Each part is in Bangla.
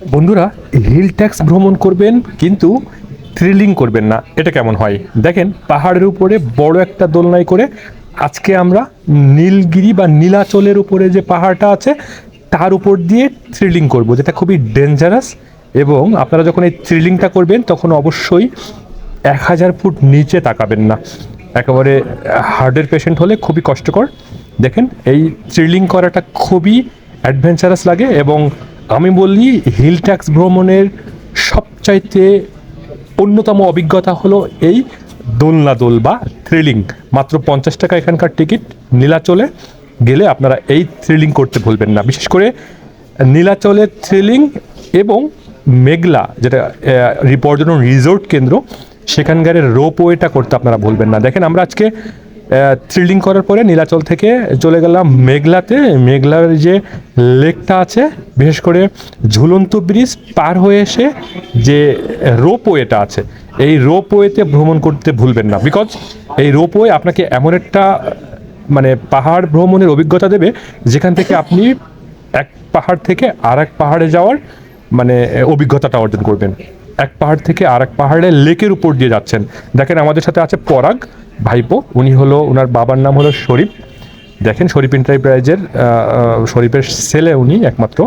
বন্ধুরা হিল ট্যাক্স ভ্রমণ করবেন, কিন্তু থ্রিলিং করবেন না। এটা কেমন হয়? দেখেন, পাহাড়ের উপরে বড় একটা দোলনায় করে আজকে আমরা নীলগিরি বা নীলাচলের উপরে যে পাহাড়টা আছে, তার উপর দিয়ে থ্রিলিং করব, যেটা খুবই ডেঞ্জারাস এবং আপনারা যখন এই থ্রিলিংটা করবেন, তখন অবশ্যই এক হাজার ফুট নিচে তাকাবেন না। একেবারে হার্টের পেশেন্ট হলে খুবই কষ্টকর। দেখেন, এই থ্রিলিং করাটা খুবই অ্যাডভেঞ্চারাস লাগে এবং আমি বলি হিল ট্যাক্স ভ্রমণের সবচাইতে অন্যতম অভিজ্ঞতা হলো এই দোলনা দোল বা থ্রিলিং মাত্র পঞ্চাশ টাকা এখানকার টিকিট নীলাচলে গেলে আপনারা এই থ্রিলিং করতে ভুলবেন না। বিশেষ করে নীলাচলের থ্রিলিং এবং মেঘলা, যেটা পর্যটন রিসোর্ট কেন্দ্র, সেখানকার রোপওয়েটা করতে আপনারা ভুলবেন না। দেখেন আমরা আজকে থ্রিলিং করার পরে নীলাচল থেকে চলে গেলাম মেঘলাতে। মেঘলার যে লেকটা আছে, বিশেষ করে ঝুলন্ত ব্রিজ পার হয়ে এসে যে রোপওয়েটা আছে, এই রোপওয়েতে ভ্রমণ করতে ভুলবেন না। বিকজ এই রোপওয়ে আপনাকে এমন একটা মানে পাহাড় ভ্রমণের অভিজ্ঞতা দেবে, যেখান থেকে আপনি এক পাহাড় থেকে আর এক পাহাড়ে যাওয়ার মানে অভিজ্ঞতাটা অর্জন করবেন। এক পাহাড় থেকে আর এক পাহাড়ে লেকের উপর দিয়ে যাচ্ছেন। দেখেন, আমাদের সাথে আছে পরাগ। ভাইপো, উনি হলো ওনার বাবার নাম হলো শরীফ। দেখেন শরীফ এন্টারপ্রাইজের শরীফের ছেলে উনি একমাত্র।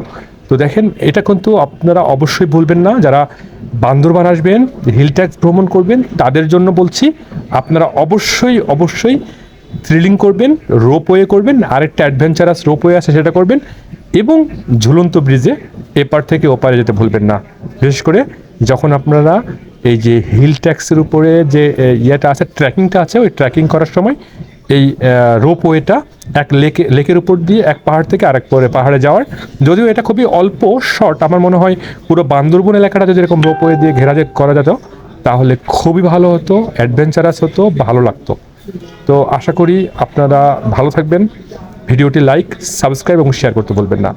তো দেখেন, এটা কিন্তু আপনারা অবশ্যই ভুলবেন না। যারা বান্দরবান আসবেন, হিল ট্যাক্স ভ্রমণ করবেন, তাদের জন্য বলছি, আপনারা অবশ্যই অবশ্যই থ্রিলিং করবেন রোপওয়ে করবেন, আরেকটা অ্যাডভেঞ্চারাস রোপওয়ে আছে সেটা করবেন এবং ঝুলন্ত ব্রিজে এপার থেকে ওপারে যেতে ভুলবেন না। বিশেষ করে যখন আপনারা এই যে হিল ট্যাক্সের উপরে যে ইয়েটা আছে ট্রেকিংটা আছে, ওই ট্রেকিং করার সময় এই রোপওয়েটা এক লেকে লেকের উপর দিয়ে এক পাহাড় থেকে আরেক পরে পাহাড়ে যাওয়ার। যদিও এটা খুবই অল্প শর্ট আমার মনে হয় পুরো বান্দরবন এলাকাটা যদি এরকম রোপওয়ে দিয়ে ঘেরা করা যেত, তাহলে খুবই ভালো হতো অ্যাডভেঞ্চারাস হতো, ভালো লাগতো। তো আশা করি আপনারা ভালো থাকবেন। ভিডিওটি লাইক সাবস্ক্রাইব এবং শেয়ার করতে বলবেন না।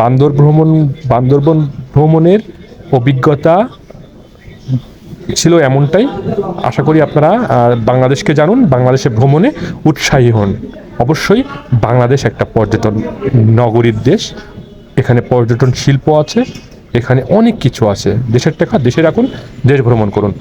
বান্দর ভ্রমণ, বান্দরবন ভ্রমণের অভিজ্ঞতা ছিল এমনটাই। আশা করি আপনারা বাংলাদেশকে জানুন বাংলাদেশে ভ্রমণে উৎসাহী হন। অবশ্যই বাংলাদেশ একটা পর্যটন নগরীর দেশ। এখানে পর্যটন শিল্প আছে, এখানে অনেক কিছু আছে। দেশের টাকা দেশে রাখুন, দেশ ভ্রমণ করুন।